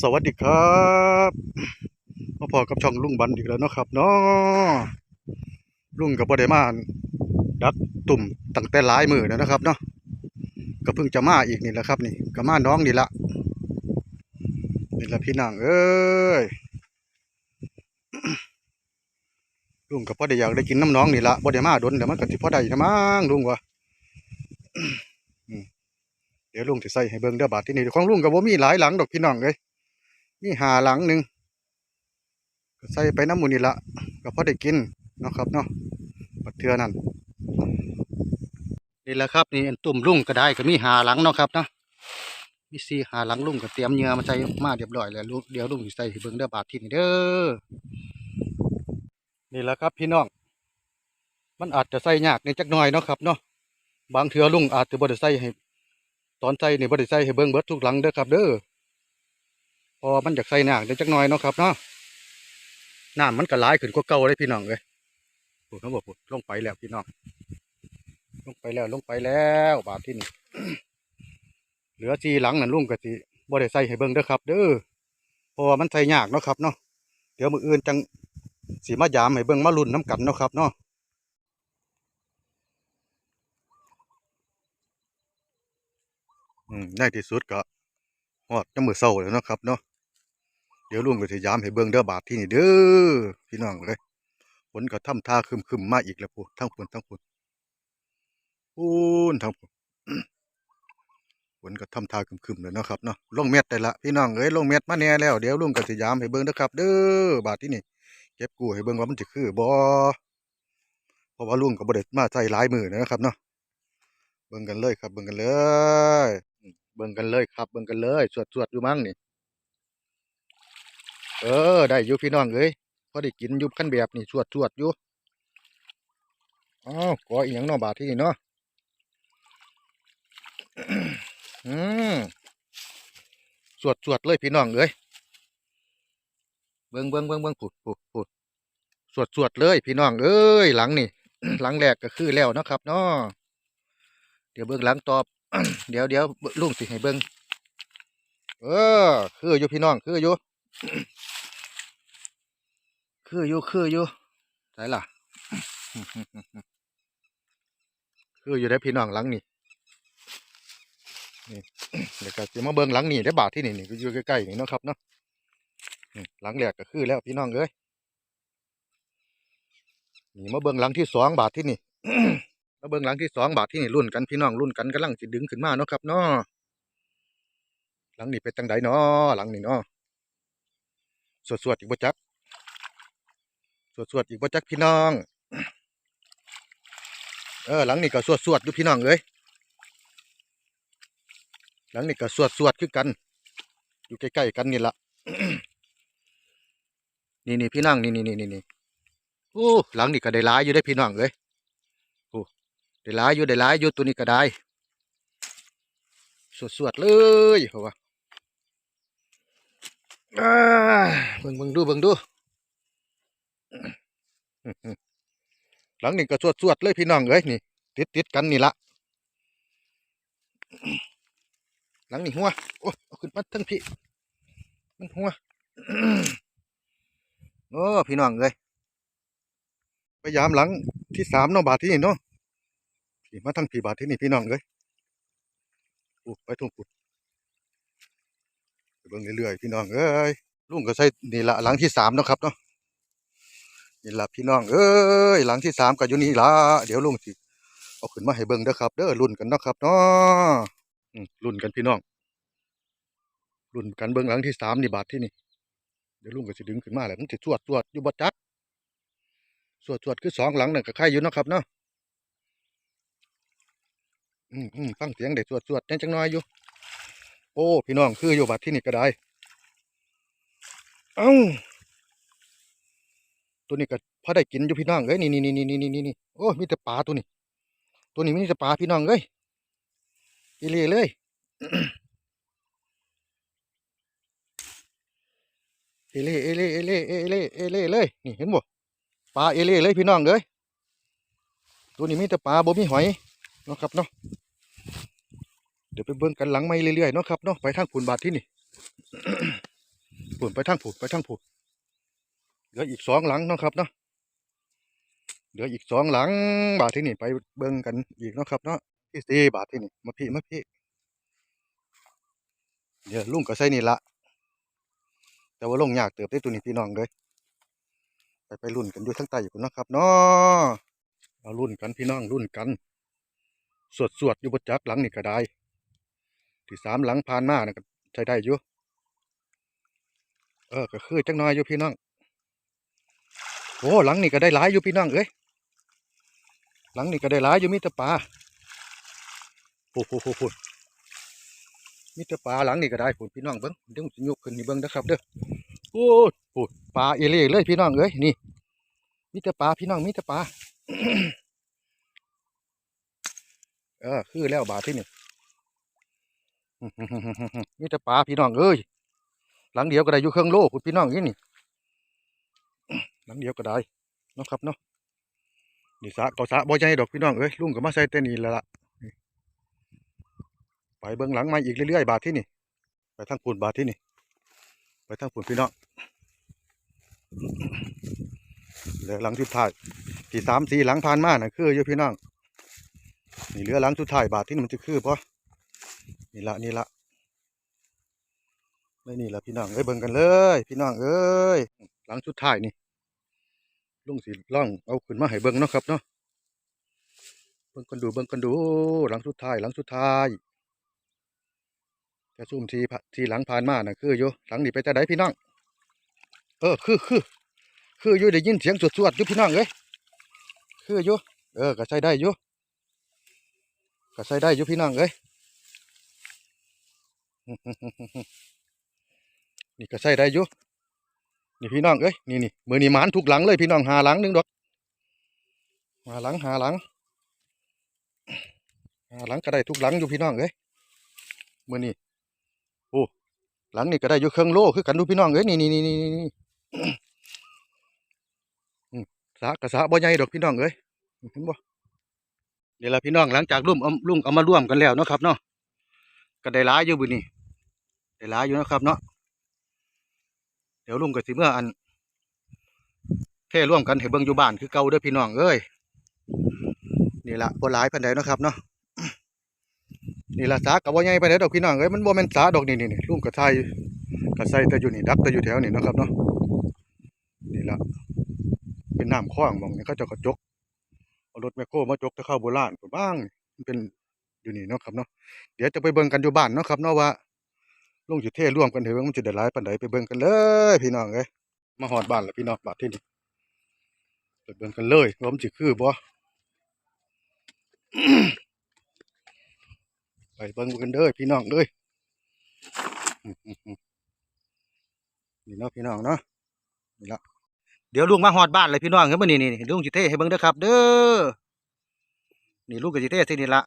สวัสดีครับมาพอกับช่องลุงบันอีกแล้วเนาะครับเนาะลุงกับบ่ได้มานดักตุ่มตั้งแต่หลายมือแล้วนะครับเนาะก็เพิ่งจะมาอีกนี่แหละครับ นี่ก็มาน้องนี่ละนี่ละพี่นางเอ้ยลุงกับพ่อได้อยากได้กินน้ำน้องนี่ละบ่ได้มาดนเดี๋ยวมันก็สิพ่อได้นะมั้งลุงวะ เดี๋ยวลุงจะใส่ให้เบิ่งเด้อบาดที่นี่ของลุงก็บ่มีหลายหลังดอกพี่น้องเอ้ยมีหาหลังหนึ่งก็ใส่ไปน้ำมูนี่ละก็พอได้กินเนาะครับเนาะปัดเทือนั่นนี่แหละครับนี่ตุ่มลุงก็ได้ก็มีหาหลังเนาะครับเนาะมีสี่หาหลังลุงก็เตรียมเหงื่อมาใส่มาเรียบร้อยแล้วเดี๋ยวลุงสิใส่ให้เบิ่งเด้อบาดที่นี่เด้อนี่แหละครับพี่น้องมันอาจจะใส่ยากในจักหน่อยเนาะครับเนาะบางเทือลุงอาจจะบ่ได้ใส่ให้ ตอนใส่นี่บ่ได้ใส่ให้เบิ่งเบิดทุกหลังเด้อครับ เด้อพอมันจากใส่หนักเดี๋ยวจักหน่อยเนาะครับเนาะน้ำมันก็หลายขึ้นกว่าเก่าเลยพี่น้องเลยพูดเขาบอกพูดลงไปแล้วพี่น้องลงไปแล้วลงไปแล้วบาทที่นี่เหลือจีหลังนั่นลุงกะสิบ่ได้ใส่ให้เบิ่งเด้อครับ เด้อเพราะว่ามันใส่ยากเนาะครับเนาะเดี๋ยวมืออื่นจังสีมายามให้เบิ่งมาลุ้นน้ำกันเนาะครับเนาะ อืมในที่สุดก็ฮอดน้ำมือเศร้าแล้วนะครับเนาะเดี๋ยวลุงก็สิยามให้เบิ่งเด้อบาทที่นี่เด้อพี่น้องเลยฝนก็ทำท่าคึมๆมาอีกแล้วพูทั้งฝนทั้งฝนพูนทั้งฝนฝนก็ทำท่าครึมๆเลยนะครับเนาะลงเม็ดได้ละพี่น้องเอ้ยลงเม็ดมาแน่แล้วเดี๋ยวลุงก็สิยามให้เบิ่งเด้อครับ เด้อบาทที่นี่เก็บกู้ให้เบิ่งว่ามันจะคือบ่เพราะว่าลุงก็บ่ได้มาใส่หลายมือนะครับเนาะเบิ่งกันเลยครับเบิ่งกันเลย บิ่งกันเลยครับ เบิ่งกันเลยสวดๆอยู่มั้งนี่ เออ ได้อยู่พี่น้องเอ้ยพอได้กินยุบกันแบบนี่ชวดชวดอยู่อ้าวกออีหยังนอบาทที่นี่เนาะอืมสวดชวดเลยพี่น้องเอ้ยเบิ่งเบิ่งเบิ่งเบิ่งผุดผุดผุดสวดชวดเลยพี่น้องเอ้ยหลังนี่หลังแรกก็คือแล้วนะครับเนาะเดี๋ยวเบิ่งหลังตอบ เดี๋ยวเดี๋ยวลุงสิให้เบิ่งเออ คืออยู่พี่น้อง คืออยู่ คืออยู่คืออยู่ใช่ล่ะ คืออยู่ได้พี่น้องหลังนี่นี่เดี๋ยวก็จะมาเบิ่งหลังนี่ได้บาทที่นี่นี่ก็อยู่ใกล้ๆนี่เนาะครับเนาะหลังแรกก็คือแล้วพี่น้องเอ้ยนี่มาเบิ่งหลังที่สองบาทที่นี่ มาเบิ่งหลังที่สองบาทที่นี่รุ่นกันพี่น้องรุ่นกันกำลังจะดึงขึ้นมาเนาะครับเนาะหลังนี้เป็นจังไดเนาะหลังนี่เนาะสวดๆอีกบ่จักสวดสวดๆอีกบ่จักพี่น้อง เออหลังนี่ก็สวดสวดๆอยู่พี่น้องเอ้ยหลังนี่ก็สวดสวดๆคือกัน อยู่ใกล้ๆกันนี่ละนี่นี่พี่น้องนี่นี่นี่นี่โอ้หลังนี่ก็ได้หลายอยู่ได้พี่น้องเอ้ย ได้หลายอยู่ได้หลายอยู่ตัวนี้ก็ได้สวดๆเลยเพราะว่าเบิ่งเบิ่งดูเบิ่งดูหลังนี่ก็สวดสวดๆเลยพี่น้องเอ้ยนี่ ติดติดกันนี่ละหลังนี่หัวโอ้ขึ้นมาทั้งพี่มันหัวโอ้พี่น้องเอ้ยพยายามหลังที่สามเนาะบาทที่นี่เนาะ พี่มาทั้งพี่บาทที่นี่พี่น้องเอ้ยอู้ไปทุ่งปุดเบิ่งเรื่อยๆพี่น้องเอ้ยลุงก็ใส่นี่ละหลังที่สามนะครับเนาะนี่ละพี่น้องเอ้ยหลังที่สามก็อยู่นี่ละเดี๋ยวลุงสิเอาขึ้นมาให้เบิ่งเด้อครับเด้อรุ่นกันเนาะครับเนาะรุ่นกันพี่น้องรุ่นกันเบิ่งหลังที่สามนี่บาทที่นี่เดี๋ยวลุงก็สิดึงขึ้นมาแหละมันสิสวดสวดอยู่บ่จักสวดสวดคือสองหลังหนั่นก็ใครอยู่เนาะครับเนาะ อืมอืมฟังเสียงได้สวดสวดจังจังน้อยอยู่ โอ้พี่น้องคืออยู่บาทที่นี่ก็ได้ เอ้าตัวนี้ก็พอได้กินอยู่พี่น้องเอ้ยนี่นี่นี่นี่นี่นี่นี่โอ้มีแต่ปลาตัวนี้ ตัวนี้มีแต่ปลาพี่น้องเอ้ยอีเล่เลยเอเล่เอเล่เอเล่เอเล่เอเล่เลยนี่เห็นบ่ปลาเอเล่เลยพี่น้องเอ้ยตัวนี้มีแต่ปลาบ่มีหอยเนาะครับเนาะ เดี๋ยวไปเบิ่งกันหลังไม่เรื่อยๆเนาะครับเนาะไปทางขุนบาทที่นี่ผุนไปทางผุนไปทางผุนเหลืออีกสองหลังเนาะครับเนาะเหลืออีกสองหลังบาทที่นี่ไปเบิ่งกันอีกเนาะครับเนาะที่สี่บาทที่นี่มาพี่มาพี่เดี๋ยวลุงก็ใส่นี่ละแต่ว่าลงยากเติบได้ตัวนี้พี่น้องเลยไปไปรุ่นกันอยู่ทั้งใต้อยู่เนะครับเนาะเอารุ่นกันพี่น้องรุ่นกัน สวดสวดอยู่บนจักหลังนี่ก็ได้ ที่สามหลังผ่านมานะก็ใช้ได้อยู่เออก็คือจังน้อยอยู่พี่น้องโอ้หลังนี่ก็ได้หลายอยู่พี่น้องเอ้ยหลังนี่ก็ได้หลายอยู่มีแต่ปลาโอ้โหโหโหมีแต่ปลาหลังนี่ก็ได้ผุนพี่น้องเบิ้งเดี๋ยวผมจะยกขึ้นนี่เบิ้งนะครับเด้อโอ้โอ้ยปลาเอเล่เลยพี่น้องเอ้ยนี่มีแต่ปลาพี่น้องมีแต่ปลาเออคือแล้วบาทที่หนี่ง มีแต่ปลาพี่น้องเอ้ยหลังเดียวก็ได้อยู่เครื่องโลคุณพี่น้องนี่นี่หลังเดียวก็ได้นะครับเนาะนี่สะก็สะบ่ใหญ่ดอกพี่น้องเอ้ยลุงก็มาใส่แต่นี่แล้วล่ะไปเบื้องหลังมาอีกเรื่อยๆบาทที่นี่ ไปทางปุ่นบาทที่นี่ ไปทางปุ่นพี่น้องเหลือหลังสุดท้ายที่สามสี่หลังผ่านมาน่ะคืออยู่พี่น้องนี่เหลือหลังสุดท้ายบาทที่นี่มันจะคือปะ นี่ละนี่ละไม่นี่ละพี่น้องเอ้ยเบิ่งกันเลย พี่น้องเอ้ยหลังสุดท้ายนี่ลุงสิล่องเอาขึ้นมาให้เบิ่งเนาะครับเนาะเบิ่งกันดูเบิ่งกันดู หลังสุดท้ายหลังสุดท้ายจะซุ่มทีทีหลังผ่านมาน่ะคืออยู่หลังนี่ไปจะไดพี่น้องเออคือคือคืออยู่ได้ยินเสียงสวดๆอยู่พี่น้องเอ้ยคืออยู่เออก็ใช้ได้อยู่ก็ใช้ได้อยู่พี่น้องเอ้ย นี่ก็ใส่ได้อยู่นี่พี่น้องเอ้ยนี่นี่มือนี่หมานทุกหลังเลยพี่น้องหาหลังหนึงดอกหาหลังหาหลังหาหลังก็ได้ทุกหลังอยู่พี่น้องเอ้ยมือนี่โอ้หลังนี่ก็ได้อยู่เครื่องโลคือกันดูพี่น้องเอ้ยนี่นี่นี่นี่นี่สากระสาบ่ใหญ่ดอกพี่น้องเอ้ยเห็นบ่นี่ละพี่น้องหลังจากร่วมลุงเอามาร่วมกันแล้วเนาะครับเนาะก็ได้หลายอยู่บุนี่ ได้หลายอยู่นะครับเนาะเดี๋ยวลุงกับสิเมื่ออันเท่ร่วมกันให้เบิ่งอยู่บ้านคือเก่าเด้อพี่น้องเอ้ยนี่ละบ่หลายปานใดนะครับเนาะนี่ละสากับบ่ใหญ่ปานใดดอกพี่น้องเอ้ยมันบ่แม่นสาดอกนี่นี่นี่ลุงก็ใส่ก็ใส่แต่อยู่นี่ดักแต่อยู่แถวนี่นะครับเนาะนี่ละเป็นน้ำคลองมองนี่เขาจะกระจกเอารถแมคโครมาจกจะเข้าโบราณบ้างเป็นอยู่นี่เนาะครับเนาะเดี๋ยวจะไปเบิ่งกันอยู่บ้านเนาะครับเนาะว่า ลุงสิเทร่วมกันเถอะมันจะได้หลายปานใดไปเบิ่งกันเลย พี่น้องเอ้ยมาฮอดบ้านแล้วพี่น้องบานที่นี่ไปเบิ่งกันเลยว่มันสิคือบ่ไปเบิ่งกันเด้อพี่น้องเด้ยนี่เนาะพี่น้องเนาะนี่ละเดี๋ยวลุงมาฮอดบ้านเลยพี่น้องเอ้ยมื้อนี้นี่ลุงสิเทให้เบิ่งเด้อครับ เด้อนี่ลุงก็สิเทที่นี่ละ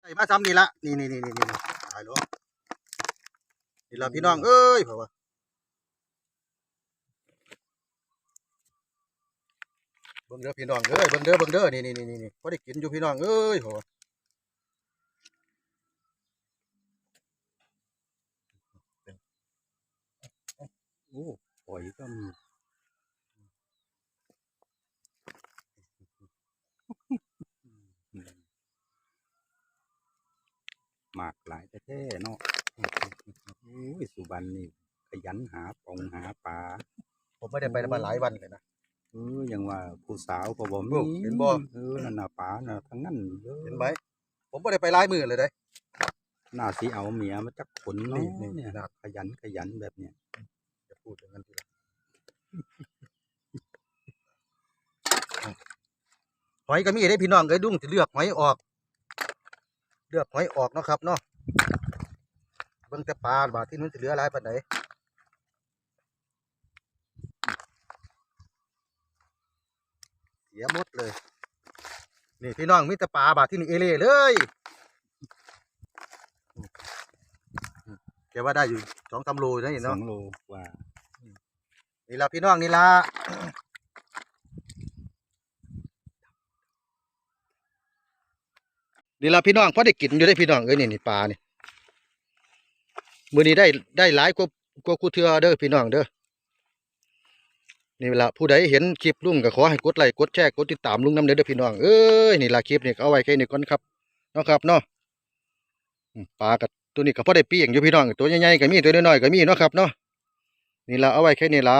ใส่มาซ้ำนี่ละนี่นี่นี่นี่ายแล้วนี่ละพี่น้องเอ้ยเพราะว่าเบิ่งเด้อพี่น้องเอ้ยเบิ่งเด้อเบิ่งเด้อนี่นี่นี่นี่พอได้กินอยู่พี่น้องเอ้ยเพราะว่าโอ้ปล่อยก็ หมากหลายแท้ๆเนาะโอ้ยสุบันนี่ขยันหาปองหาปลาผมไม่ได้ไปมาหลายวันเลยนะเออยังว่าผู้สาวก็บ่โอ้มีเห็นบ่เออนั่นน่ะปลาน่ะทั้งนั้นเด้อเห็นไหมผมไม่ได้ไปหลายมือเลยเด้น่าสิเอาเมียมาจักขนเนาะนี่นี่เนี่ยครับขยันขยันแบบเนี้ยจะพูดอย่างนั้นทีละหอยก็มีได้พี่น้องเอ้ยดุ้งจะเลือกหอยออก เลือกหอยออกเนาะครับเนาะเบิ่งแต่ปลาบาดที่นู้นจะเหลือหลายปานใดเสียหมดเลย นี่พี่น้องมีแต่ปลาบาดที่นี่เอเล่เลยแกว่าได้อยู่สองสามโลอยู่นะนี่สอเนาะงโลกว่านี่ละพี่น้องนี่ละ นี่ละพี่น้องพอได้กินอยู่ได้พี่น้องเอ้ยนี่นี่ปลานี่มือนี้ได้ได้หลายกว่ากว่ากูเทื่อเด้อพี่น้องเด้อนี่ละผู้ใดเห็นคลิปลุงก็ขอให้กดไลค์กดแชร์กดติดตามลุงนำเด้อเด้อพี่น้องเอ้ยนี่ละคลิปนี่เอาไว้แค่นี้ก่อนครับเนาะครับเนาะปลากับตัวนี้ก็พอได้เปียงอยู่พี่น้องตัวใหญ่ๆก็มีตัวน้อยๆก็มีเนาะครับเนาะนี่ละเอาไว้แค่นี้ละ